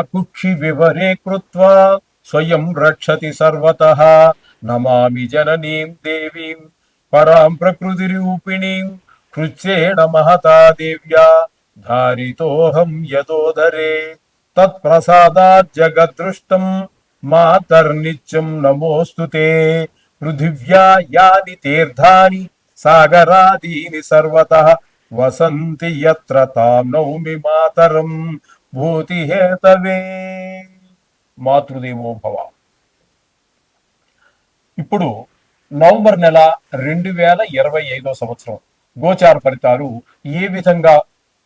కుక్షి వివరే కృత్వా. స్వయం రక్షతి సర్వతః. నమామి జననీం దేవీం. పరాం ప్రకృతి రూపిణీం. కృత్యేణ మహతా దేవ్యా. ధారితోహం యదోదరే. తత్ప్రసాదాత్ జగదృష్టం. మాతర్నిత్యం నమోస్తు తే పృథివ్యా యాని తీర్థాని. సాగరాదీని సర్వతః. వసంతి యత్ర తాం నౌమి మాతరం. భూతిహేతవే మాతృదేవో భవ. ఇప్పుడు నవంబర్ నెల రెండు వేల ఇరవై ఐదో సంవత్సరం గోచార ఫలితాలు ఏ విధంగా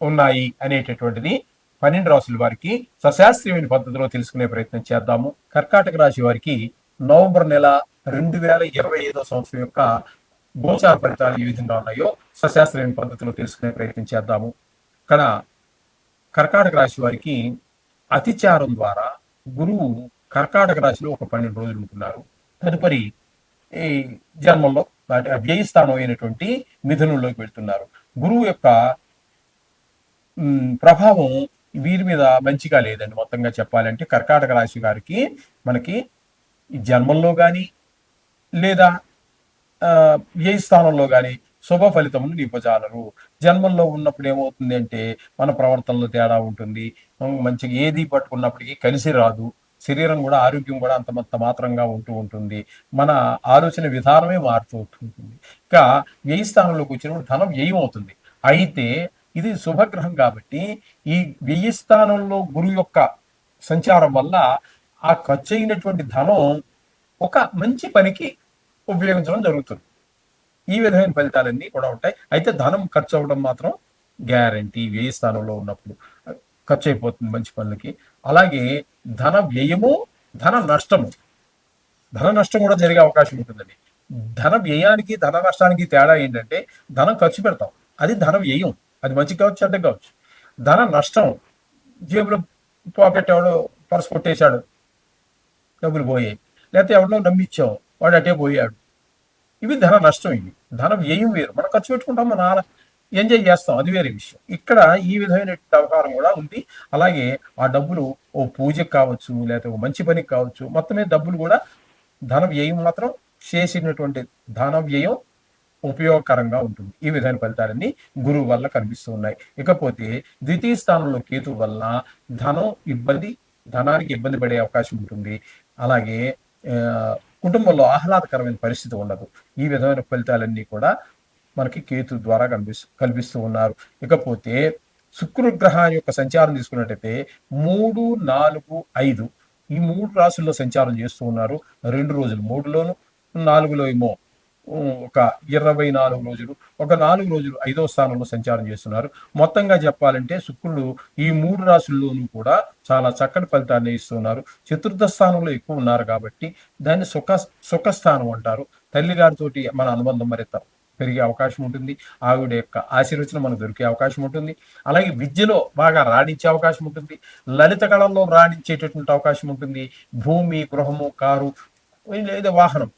ఉన్నాయి అనేటటువంటిది పన్నెండు రాసుల వారికి సశాస్త్రీయమైన పద్ధతిలో తెలుసుకునే ప్రయత్నం చేద్దాము. కర్కాటక రాశి వారికి నవంబర్ నెల రెండు వేల ఇరవై ఐదో సంవత్సరం యొక్క గోచార ఫలితాలు ఏ విధంగా ఉన్నాయో సశాస్త్రీయమైన పద్ధతిలో తెలుసుకునే ప్రయత్నం చేద్దాము. ఇక్కడ కర్కాటక రాశి వారికి అతిచారం ద్వారా గురువు కర్కాటక రాశిలో ఒక పన్నెండు రోజులు ఉంటున్నారు. తదుపరి ఈ జన్మంలో వ్యయస్థానం అయినటువంటి మిథునంలోకి వెళ్తున్నారు. గురువు యొక్క ప్రభావం వీరి మీద మంచిగా లేదండి మొత్తంగా చెప్పాలంటే. కర్కాటక రాశి గారికి మనకి జన్మంలో కానీ లేదా ఆ, వ్యయ స్థానంలో కానీ శుభ ఫలితములు నింపజాలరు. జన్మంలో ఉన్నప్పుడు ఏమవుతుంది అంటే మన ప్రవర్తనలో తేడా ఉంటుంది. మంచిగా ఏది పట్టుకున్నప్పటికీ కలిసి రాదు. శరీరం కూడా ఆరోగ్యం కూడా అంత మాత్రంగా ఉంటూ ఉంటుంది. మన ఆలోచన విధానమే మారుతూ ఉంటుంది ఇంకా వ్యయ స్థానంలోకి వచ్చినప్పుడు ధనం వ్యయం అవుతుంది అయితే ఇది శుభగ్రహం కాబట్టి ఈ వ్యయ స్థానంలో గురువు యొక్క సంచారం వల్ల ఆ ఖర్చు అయినటువంటి ధనం ఒక మంచి పనికి ఉపయోగించడం జరుగుతుంది. ఈ విధమైన ఫలితాలన్నీ కూడా ఉంటాయి. అయితే ధనం ఖర్చు అవ్వడం మాత్రం గ్యారంటీ. వ్యయ స్థానంలో ఉన్నప్పుడు ఖర్చు అయిపోతుంది మంచి పనులకి. అలాగే ధన వ్యయము ధన నష్టము. ధన నష్టం కూడా జరిగే అవకాశం ఉంటుందండి. ధన వ్యయానికి ధన నష్టానికి తేడా ఏంటంటే ధనం ఖర్చు పెడతాం. అది ధన వ్యయం. అది మంచి కావచ్చు చెడ్డ కావచ్చు. ధన నష్టం జేబులో పాకెట్ ఎవడో పర్స్ కొట్టేశాడు. డబ్బులు పోయాయి. లేకపోతే ఎవడో నమ్మిచ్చాం. వాడు అటే పోయాడు. ఇవి ధన నష్టం ఇవి. ధన వ్యయం వేరు? మనం ఖర్చు పెట్టుకుంటాం మన ఎంజాయ్ చేస్తాం. అది వేరే విషయం. ఇక్కడ ఈ విధమైన వ్యవహారం కూడా ఉంది. అలాగే ఆ డబ్బులు ఓ పూజకి కావచ్చు లేకపోతే ఓ మంచి పనికి కావచ్చు మొత్తం మీద డబ్బులు కూడా ధన వ్యయం మాత్రం చేసినటువంటి ధన వ్యయం ఉపయోగకరంగా ఉంటుంది. ఈ విధమైన ఫలితాలన్నీ గురువు వల్ల కనిపిస్తూ ఉన్నాయి. ఇకపోతే ద్వితీయ స్థానంలో కేతు వల్ల ధనం ఇబ్బంది ధనానికి ఇబ్బంది పడే అవకాశం ఉంటుంది. అలాగే కుటుంబంలో ఆహ్లాదకరమైన పరిస్థితి ఉండదు. ఈ విధమైన ఫలితాలన్నీ కూడా మనకి కేతు ద్వారా కనిపిస్తూ కల్పిస్తూ ఉన్నారు. ఇకపోతే శుక్రగ్రహాన్ని యొక్క సంచారం తీసుకున్నట్టయితే మూడు నాలుగు ఐదు ఈ మూడు రాసుల్లో సంచారం చేస్తూ ఉన్నారు. రెండు రోజులు మూడులోను నాలుగులో ఏమో ఒక ఇరవై నాలుగు రోజులు ఒక నాలుగు రోజులు ఐదో స్థానంలో సంచారం చేస్తున్నారు. మొత్తంగా చెప్పాలంటే శుక్రుడు ఈ మూడు రాశుల్లోనూ కూడా చాలా చక్కటి ఫలితాన్ని ఇస్తున్నారు. చతుర్థ స్థానంలో ఎక్కువ ఉన్నారు కాబట్టి దాన్ని సుఖ సుఖస్థానం అంటారు. తల్లి గారితోటి మన అనుబంధం మరింత పెరిగే అవకాశం ఉంటుంది. ఆవిడ యొక్క ఆశీర్వచనం మనకు దొరికే అవకాశం ఉంటుంది. అలాగే విద్యలో బాగా రాణించే అవకాశం ఉంటుంది. లలిత కళల్లో రాణించేటటువంటి అవకాశం ఉంటుంది. భూమి గృహము కారు లేదా వాహనం.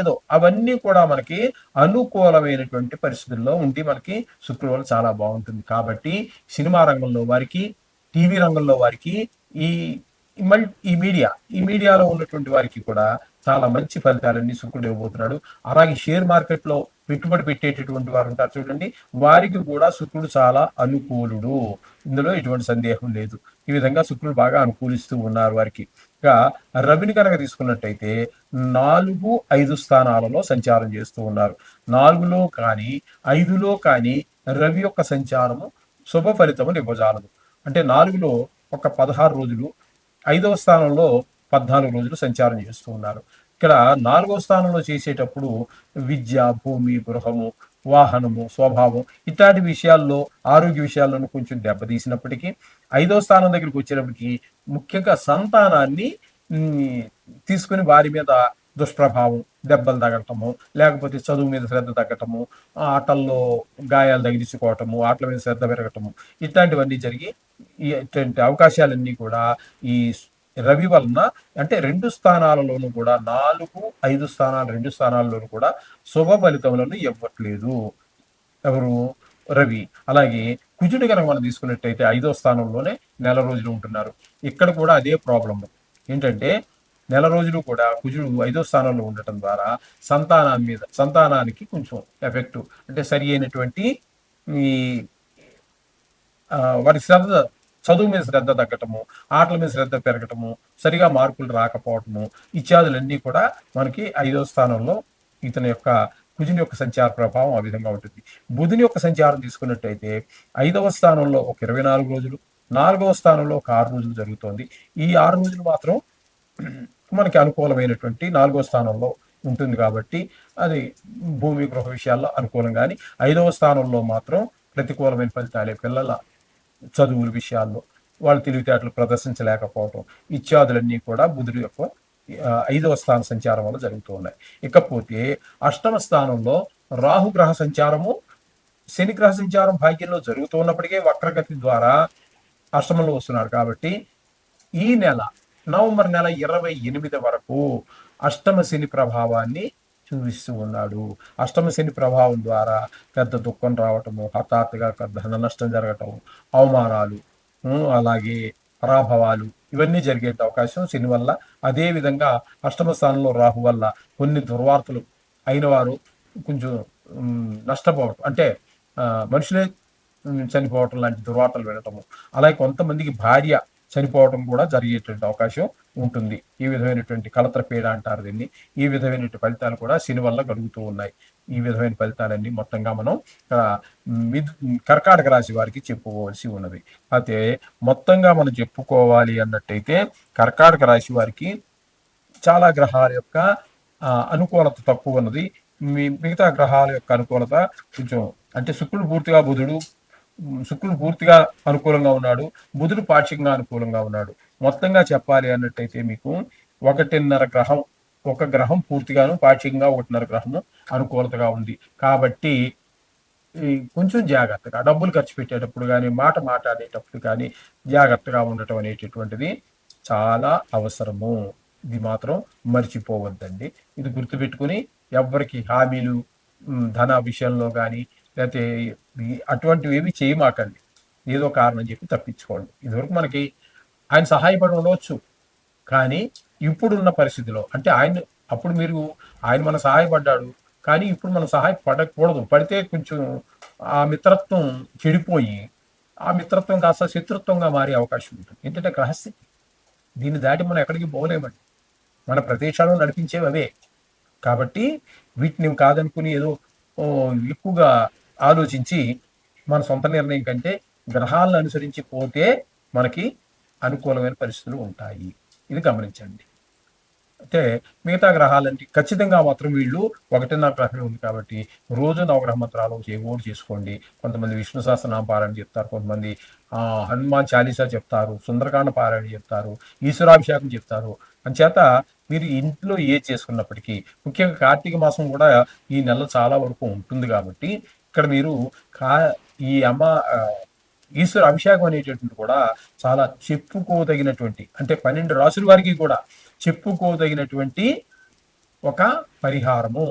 ఏదో అవన్నీ కూడా మనకి అనుకూలమైనటువంటి పరిస్థితుల్లో ఉండి మనకి శుక్రవారం చాలా బాగుంటుంది. కాబట్టి సినిమా రంగంలో వారికి టీవీ రంగంలో వారికి ఈ ఈ మల్ ఈ మీడియా ఈ మీడియాలో ఉన్నటువంటి వారికి కూడా చాలా మంచి ఫలితాలన్నీ శుక్రుడు ఇవ్వబోతున్నాడు. అలాగే షేర్ మార్కెట్లో పెట్టుబడి పెట్టేటటువంటి వారు ఉంటారు చూడండి వారికి కూడా శుక్రుడు చాలా అనుకూలుడు. ఇందులో ఎటువంటి సందేహం లేదు. ఈ విధంగా శుక్రుడు బాగా అనుకూలిస్తూ ఉన్నారు వారికి. ఇక రవిని కనుక తీసుకున్నట్టయితే నాలుగు ఐదు స్థానాలలో సంచారం చేస్తూ ఉన్నారు. నాలుగులో కానీ ఐదులో కానీ రవి యొక్క సంచారము శుభ ఫలితము ఇవ్వజాలదు. అంటే నాలుగులో ఒక పదహారు రోజులు ఐదవ స్థానంలో పద్నాలుగు రోజులు సంచారం చేస్తూ ఉన్నారు. ఇక్కడ నాలుగో స్థానంలో చేసేటప్పుడు విద్య భూమి గృహము వాహనము స్వభావం ఇట్లాంటి విషయాల్లో ఆరోగ్య విషయాల్లోనూ కొంచెం దెబ్బతీసినప్పటికీ ఐదో స్థానం దగ్గరికి వచ్చేటప్పటికి ముఖ్యంగా సంతానాన్ని తీసుకుని వారి మీద దుష్ప్రభావం దెబ్బలు తగలటము లేకపోతే చదువు మీద శ్రద్ధ తగ్గటము ఆటల్లో గాయాలు తగిలించుకోవటము ఆటల మీద శ్రద్ధ పెరగటము ఇట్లాంటివన్నీ జరిగి ఈ అవకాశాలన్నీ కూడా ఈ రవి వలన అంటే రెండు స్థానాలలోనూ కూడా నాలుగు ఐదు స్థానాలు రెండు స్థానాల్లోనూ కూడా శుభ ఫలితములను ఇవ్వట్లేదు. ఎవరు? రవి. అలాగే కుజుడు కనుక మనం తీసుకున్నట్టయితే ఐదో స్థానంలోనే నెల రోజులు ఉంటున్నారు. ఇక్కడ కూడా అదే ప్రాబ్లం ఏంటంటే నెల రోజులు కూడా కుజుడు ఐదో స్థానంలో ఉండటం ద్వారా సంతానం మీద సంతానానికి కొంచెం ఎఫెక్ట్ అంటే సరి అయినటువంటి ఈ వారి శ్రద్ధ చదువు మీద శ్రద్ధ తగ్గటము ఆటల మీద శ్రద్ధ పెరగటము సరిగా మార్కులు రాకపోవటము ఇత్యాదులన్నీ కూడా మనకి ఐదో స్థానంలో ఇతని యొక్క కుజుని యొక్క సంచార ప్రభావం ఆ విధంగా ఉంటుంది. బుధుని యొక్క సంచారం తీసుకున్నట్టయితే ఐదవ స్థానంలో ఒక ఇరవై నాలుగు రోజులు నాలుగవ స్థానంలో ఒక ఆరు రోజులు జరుగుతోంది. ఈ ఆరు రోజులు మాత్రం మనకి అనుకూలమైనటువంటి నాలుగో స్థానంలో ఉంటుంది కాబట్టి అది భూమి గృహ విషయాల్లో అనుకూలం కానీ ఐదవ స్థానంలో మాత్రం ప్రతికూలమైన ఫలితాలే పిల్లల చదువుల విషయాల్లో వాళ్ళు తెలివితేటలు ప్రదర్శించలేకపోవటం ఇత్యాదులన్నీ కూడా బుధుడు యొక్క ఐదవ స్థాన సంచారం వల్ల జరుగుతూ ఉన్నాయి. ఇకపోతే అష్టమ స్థానంలో రాహు గ్రహ సంచారము శని గ్రహ సంచారం భాగ్యంలో జరుగుతూ ఉన్నప్పటికీ వక్రగతి ద్వారా అష్టమంలో వస్తున్నాడు కాబట్టి ఈ నెల నవంబర్ నెల ఇరవై ఎనిమిది వరకు అష్టమ శని ప్రభావాన్ని చూపిస్తూ ఉన్నాడు. అష్టమ శని ప్రభావం ద్వారా పెద్ద దుఃఖం రావటము హఠాత్తుగా ధన నష్టం జరగటం అవమానాలు అలాగే పరాభవాలు ఇవన్నీ జరిగే అవకాశం శని వల్ల. అదే విధంగా అష్టమ స్థానంలో రాహు వల్ల కొన్ని దుర్వార్తలు అయిన వారు కొంచెం నష్టపోవటం అంటే మనుషులే చనిపోవటం లాంటి దుర్వార్తలు వినటము. అలాగే కొంతమందికి భార్య చనిపోవడం కూడా జరిగేటువంటి అవకాశం ఉంటుంది. ఈ విధమైనటువంటి కలత్ర పీడ అంటారు దీన్ని. ఈ విధమైనటువంటి ఫలితాలు కూడా శని వల్ల కలుగుతూ ఉన్నాయి. ఈ విధమైన ఫలితాలన్నీ మొత్తంగా మనం కర్కాటక రాశి వారికి చెప్పుకోవాల్సి ఉన్నది. అయితే మొత్తంగా మనం చెప్పుకోవాలి అన్నట్టయితే కర్కాటక రాశి వారికి చాలా గ్రహాల యొక్క అనుకూలత తక్కువ ఉన్నది. మీ- మిగతా గ్రహాల యొక్క అనుకూలత కొంచెం అంటే శుక్రుడు పూర్తిగా బుధుడు శుక్రుడు పూర్తిగా అనుకూలంగా ఉన్నాడు. బుధుడు పాక్షికంగా అనుకూలంగా ఉన్నాడు. మొత్తంగా చెప్పాలి అన్నట్టయితే మీకు ఒకటిన్నర గ్రహం ఒక గ్రహం పూర్తిగాను పాక్షికంగా ఒకటిన్నర గ్రహము అనుకూలతగా ఉంది. కాబట్టి కొంచెం జాగ్రత్తగా డబ్బులు ఖర్చు పెట్టేటప్పుడు కానీ మాట మాట్లాడేటప్పుడు కానీ జాగ్రత్తగా ఉండటం అనేటటువంటిది చాలా అవసరము. ఇది మాత్రం మర్చిపోవద్దండి. ఇది గుర్తుపెట్టుకుని ఎవ్వరికి హామీలు ధన విషయంలో కానీ లేకపోతే అటువంటివి ఏవి చేయమాకండి. ఏదో కారణం చెప్పి తప్పించుకోండి. ఇదివరకు మనకి ఆయన సహాయపడి ఉండవచ్చు. కానీ ఇప్పుడున్న పరిస్థితిలో అంటే ఆయన అప్పుడు మీరు ఆయన మన సహాయపడ్డాడు. కానీ ఇప్పుడు మనం సహాయపడకూడదు పడితే కొంచెం ఆ మిత్రత్వం చెడిపోయి ఆ మిత్రత్వం కాస్త శత్రుత్వంగా మారే అవకాశం ఉంటుంది. ఏంటంటే గ్రహస్థితి దీన్ని దాటి మనం ఎక్కడికి పోలేమండి. మన ప్రదేశాలను నడిపించేవి అవే కాబట్టి వీటిని కాదనుకుని ఏదో ఎక్కువగా ఆలోచించి మన సొంత నిర్ణయం కంటే గ్రహాలను అనుసరించి పోతే మనకి అనుకూలమైన పరిస్థితులు ఉంటాయి. ఇది గమనించండి. అయితే మిగతా గ్రహాలంటే ఖచ్చితంగా మాత్రం వీళ్ళు ఒకటిన్నర గ్రహమే ఉంది కాబట్టి రోజు నవగ్రహ మంత్రాలు ఏవోడు చేసుకోండి. కొంతమంది విష్ణు సహస్రనామ పారాయణ చెప్తారు కొంతమంది హనుమాన్ చాలీసా చెప్తారు సుందరకాండ పారాయణ చెప్తారు ఈశ్వరాభిషేకం చెప్తారు. అంచేత మీరు ఇంట్లో ఏ చేసుకున్నప్పటికీ ముఖ్యంగా కార్తీక మాసం కూడా ఈ నెల చాలా వరకు ఉంటుంది కాబట్టి ఇక్కడ మీరు కా ఈ అమ్మ ఈశ్వర అభిషేకం అనేటటువంటి కూడా చాలా చెప్పుకోదగినటువంటి అంటే పన్నెండు రాసుల వారికి కూడా చెప్పుకోదగినటువంటి ఒక పరిహారము.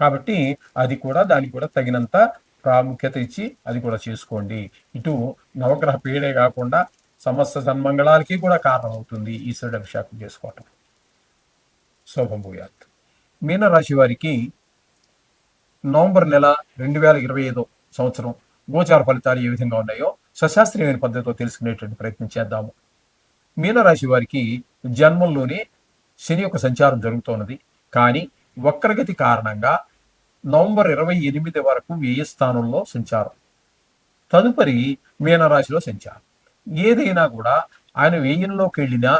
కాబట్టి అది కూడా దానికి కూడా తగినంత ప్రాముఖ్యత ఇచ్చి అది కూడా చేసుకోండి. ఇటు నవగ్రహ పీడే కాకుండా సమస్త సన్మంగళాలకి కూడా కారణమవుతుంది ఈశ్వరుడు అభిషేకం చేసుకోవటం. శోభం భూయాత్. మీనరాశి వారికి నవంబర్ నెల రెండు వేల ఇరవై ఐదో సంవత్సరం గోచార ఫలితాలు ఏ విధంగా ఉన్నాయో సశాస్త్రీయమైన పద్ధతితో తెలుసుకునేటువంటి ప్రయత్నం చేద్దాము. మీనరాశి వారికి జన్మంలోనే శని యొక్క సంచారం జరుగుతున్నది కానీ వక్రగతి కారణంగా నవంబర్ ఇరవై ఎనిమిది వరకు వ్యయ స్థానంలో సంచారం? తదుపరి మీనరాశిలో సంచారం. ఏదైనా కూడా ఆయన వ్యయంలోకి వెళ్ళినా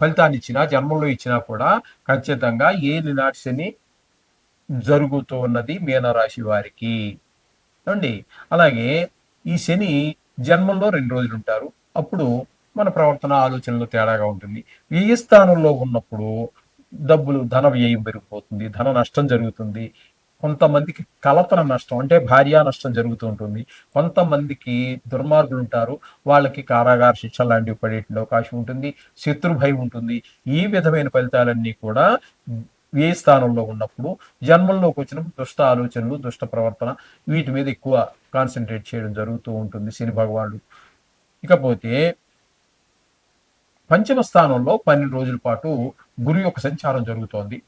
ఫలితాన్ని ఇచ్చినా జన్మంలో ఇచ్చినా కూడా ఖచ్చితంగా ఏ నినాటి శని జరుగుతూ ఉన్నది మీనరాశి వారికి. అండి అలాగే ఈ శని జన్మంలో రెండు రోజులు ఉంటారు. అప్పుడు మన ప్రవర్తన ఆలోచనలో తేడాగా ఉంటుంది. వ్యయ స్థానంలో ఉన్నప్పుడు డబ్బులు ధన వ్యయం పెరిగిపోతుంది ధన నష్టం జరుగుతుంది. కొంతమందికి కలతన నష్టం అంటే భార్య నష్టం జరుగుతూ ఉంటుంది. కొంతమందికి దుర్మార్గులు ఉంటారు. వాళ్ళకి కారాగార శిక్ష లాంటివి పడేటువంటి అవకాశం ఉంటుంది. శత్రు భయం ఉంటుంది. ఈ విధమైన ఫలితాలన్నీ కూడా ఏ స్థానంలో ఉన్నప్పుడు జన్మంలోకి వచ్చినప్పుడు దుష్ట ఆలోచనలు దుష్ట ప్రవర్తన వీటి మీద ఎక్కువ కాన్సన్ట్రేట్ చేయడం జరుగుతూ ఉంటుంది శని భగవానుడు. ఇకపోతే పంచమ స్థానంలో పన్నెండు రోజుల పాటు గురు యొక్క సంచారం జరుగుతోంది.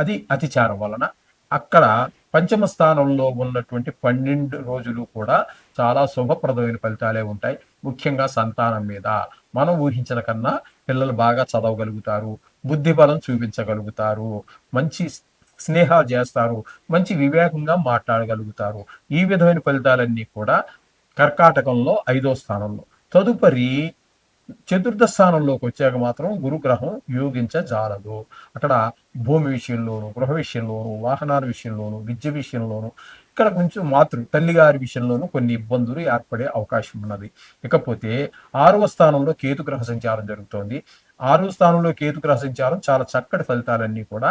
అది అతిచారం వలన అక్కడ పంచమ స్థానంలో ఉన్నటువంటి పన్నెండు రోజులు కూడా చాలా శుభప్రదమైన ఫలితాలే ఉంటాయి. ముఖ్యంగా సంతానం మీద. మనం ఊహించిన కన్నా పిల్లలు బాగా చదవగలుగుతారు. బుద్ధి బలం చూపించగలుగుతారు. మంచి స్నేహాలు చేస్తారు. మంచి వివేకంగా మాట్లాడగలుగుతారు. ఈ విధమైన ఫలితాలన్నీ కూడా కర్కాటకంలో ఐదో స్థానంలో. తదుపరి చతుర్థ స్థానంలోకి వచ్చాక మాత్రం గురుగ్రహం యోగించజాలదు. అక్కడ భూమి విషయంలోను గృహ విషయంలోను వాహనాల విషయంలోను విద్య విషయంలోను ఇక్కడ కొంచెం మాతృ తల్లిగారి విషయంలోనూ కొన్ని ఇబ్బందులు ఏర్పడే అవకాశం ఉన్నది. ఇకపోతే ఆరవ స్థానంలో కేతు గ్రహ సంచారం జరుగుతోంది. ఆరవ స్థానంలో కేతు గ్రహ సంచారం చాలా చక్కటి ఫలితాలన్నీ కూడా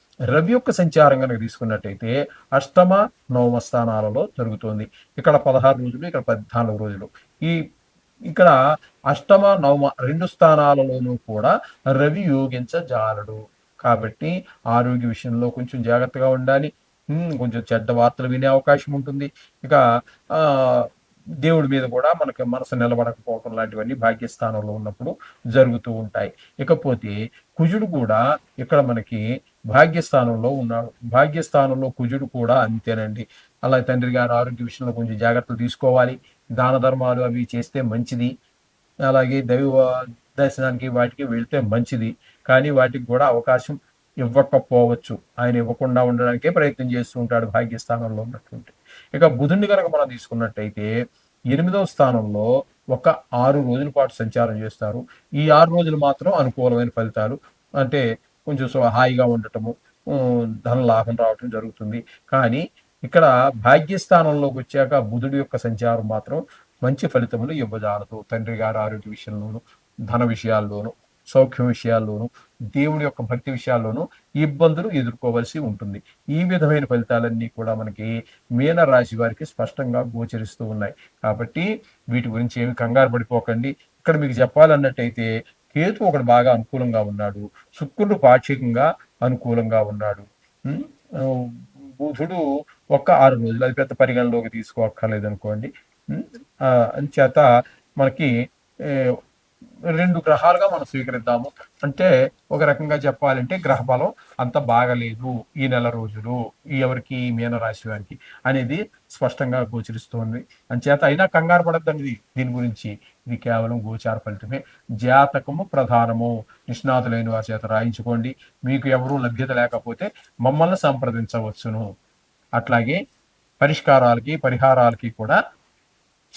రవి యొక్క సంచారం కనుక తీసుకున్నట్టయితే అష్టమ నవమ స్థానాలలో జరుగుతుంది. ఇక్కడ పదహారు రోజులు ఇక్కడ పద్నాలుగు రోజులు. ఈ ఇక్కడ అష్టమ నవమ రెండు స్థానాలలోనూ కూడా రవి యోగించజాలడు. కాబట్టి ఆరోగ్య విషయంలో కొంచెం జాగ్రత్తగా ఉండాలి. కొంచెం చెడ్డ వార్తలు వినే అవకాశం ఉంటుంది. ఇక దేవుడి మీద కూడా మనకి మనసు నిలబడకపోవటం లాంటివన్నీ భాగ్యస్థానంలో ఉన్నప్పుడు జరుగుతూ ఉంటాయి. ఇకపోతే కుజుడు కూడా ఇక్కడ మనకి భాగ్యస్థానంలో ఉన్నాడు భాగ్యస్థానంలో కుజుడు కూడా అంతేనండి. అలా తండ్రి గారు ఆరోగ్య విషయంలో కొంచెం జాగ్రత్తలు తీసుకోవాలి. దాన ధర్మాలు అవి చేస్తే మంచిది. అలాగే దైవ దర్శనానికి వాటికి వెళ్తే మంచిది. కానీ వాటికి కూడా అవకాశం ఇవ్వకపోవచ్చు. ఆయన ఇవ్వకుండా ఉండడానికే ప్రయత్నం చేస్తూ ఉంటాడు భాగ్యస్థానంలో ఉన్నటువంటి. ఇక బుధుడిని కనుక మనం తీసుకున్నట్టయితే ఎనిమిదవ స్థానంలో ఒక ఆరు రోజుల పాటు సంచారం చేస్తారు. ఈ ఆరు రోజులు మాత్రం అనుకూలమైన ఫలితాలు. అంటే కొంచెం హాయిగా ఉండటము ధన లాభం రావటం జరుగుతుంది. కానీ ఇక్కడ భాగ్యస్థానంలోకి వచ్చాక బుధుడి యొక్క సంచారం మాత్రం మంచి ఫలితములు ఇవ్వజాలదు. తండ్రి గారి ఆరోగ్య విషయంలోనూ ధన విషయాల్లోనూ సౌఖ్యం విషయాల్లోనూ దేవుడి యొక్క భక్తి విషయాల్లోనూ ఇబ్బందులు ఎదుర్కోవలసి ఉంటుంది. ఈ విధమైన ఫలితాలన్నీ కూడా మనకి మీన రాశి వారికి స్పష్టంగా గోచరిస్తూ ఉన్నాయి. కాబట్టి వీటి గురించి ఏమి కంగారు పడిపోకండి. ఇక్కడ మీకు చెప్పాలన్నట్టయితే కేతు ఒకడు బాగా అనుకూలంగా ఉన్నాడు. శుక్రుడు పాక్షికంగా అనుకూలంగా ఉన్నాడు. బుధుడు ఒక్క ఆరు రోజులు అది పెద్ద పరిగణలోకి తీసుకోక్కర్లేదు అనుకోండి చేత మనకి రెండు గ్రహాలుగా మనం స్వీకరిద్దాము. అంటే ఒక రకంగా చెప్పాలంటే గ్రహ బలం అంత బాగలేదు ఈ నెల రోజులు ఎవరికి? మీనరాశి వారికి అనేది స్పష్టంగా గోచరిస్తోంది. అంచేత అయినా కంగారు పడద్దండి దీని గురించి. ఇది కేవలం గోచార ఫలితమే. జాతకము ప్రధానము. నిష్ణాతులైన వారి చేత రాయించుకోండి. మీకు ఎవరూ లభ్యత లేకపోతే మమ్మల్ని సంప్రదించవచ్చును. అట్లాగే పరిష్కారాలకి పరిహారాలకి కూడా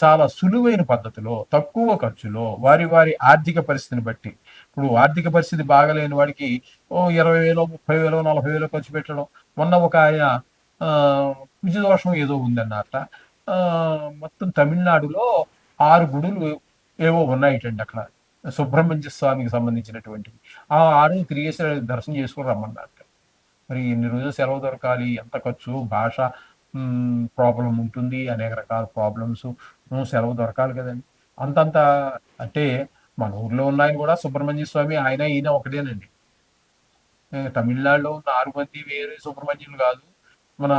చాలా సులువైన పద్ధతిలో తక్కువ ఖర్చులో వారి వారి ఆర్థిక పరిస్థితిని బట్టి. ఇప్పుడు ఆర్థిక పరిస్థితి బాగలేని వాడికి ఓ ఇరవై వేలో ముప్పై వేలో నలభై వేలో ఖర్చు పెట్టడం. మొన్న ఒక ఆయన దోషం ఏదో ఉందన్నట మొత్తం తమిళనాడులో ఆరు గుడులు ఏవో ఉన్నాయిటండి అక్కడ. సుబ్రహ్మణ్య స్వామికి సంబంధించినటువంటివి. ఆ ఆరు తిరిగేసి దర్శనం చేసుకుని రమ్మన్నారు. మరి ఎన్ని రోజులు సెలవు దొరకాలి ఎంత ఖర్చు భాష ప్రాబ్లం ఉంటుంది అనేక రకాల ప్రాబ్లమ్స్ సెలవు దొరకాలి కదండి. అంతంత అంటే మన ఊర్లో ఉన్న ఆయన కూడా సుబ్రహ్మణ్య స్వామి ఆయన ఈయన ఒకటేనండి. తమిళనాడులో ఉన్న ఆరు మంది వేరే సుబ్రహ్మణ్యులు కాదు. మన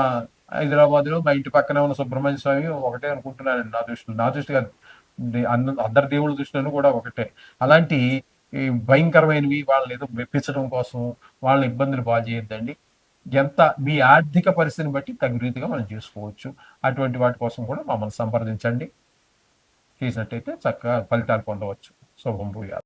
హైదరాబాద్లో మా ఇంటి పక్కనే ఉన్న సుబ్రహ్మణ్య స్వామి ఒకటే అనుకుంటున్నానండి నా దృష్టిలో నా దృష్టి కాదు. అందరి దేవుళ్ళ దృష్టిలో కూడా ఒకటే. అలాంటి భయంకరమైనవి వాళ్ళని ఏదో మెప్పించడం కోసం వాళ్ళని ఇబ్బందులు బాగా చేయొద్దండి ఎంత మీ ఆర్థిక పరిస్థితిని బట్టి తగు రీతిగా మనం చేసుకోవచ్చు. అటువంటి వాటి కోసం కూడా మమ్మల్ని సంప్రదించండి. చేసినట్టయితే చక్కగా ఫలితాలు పొందవచ్చు. శుభం భూయాలు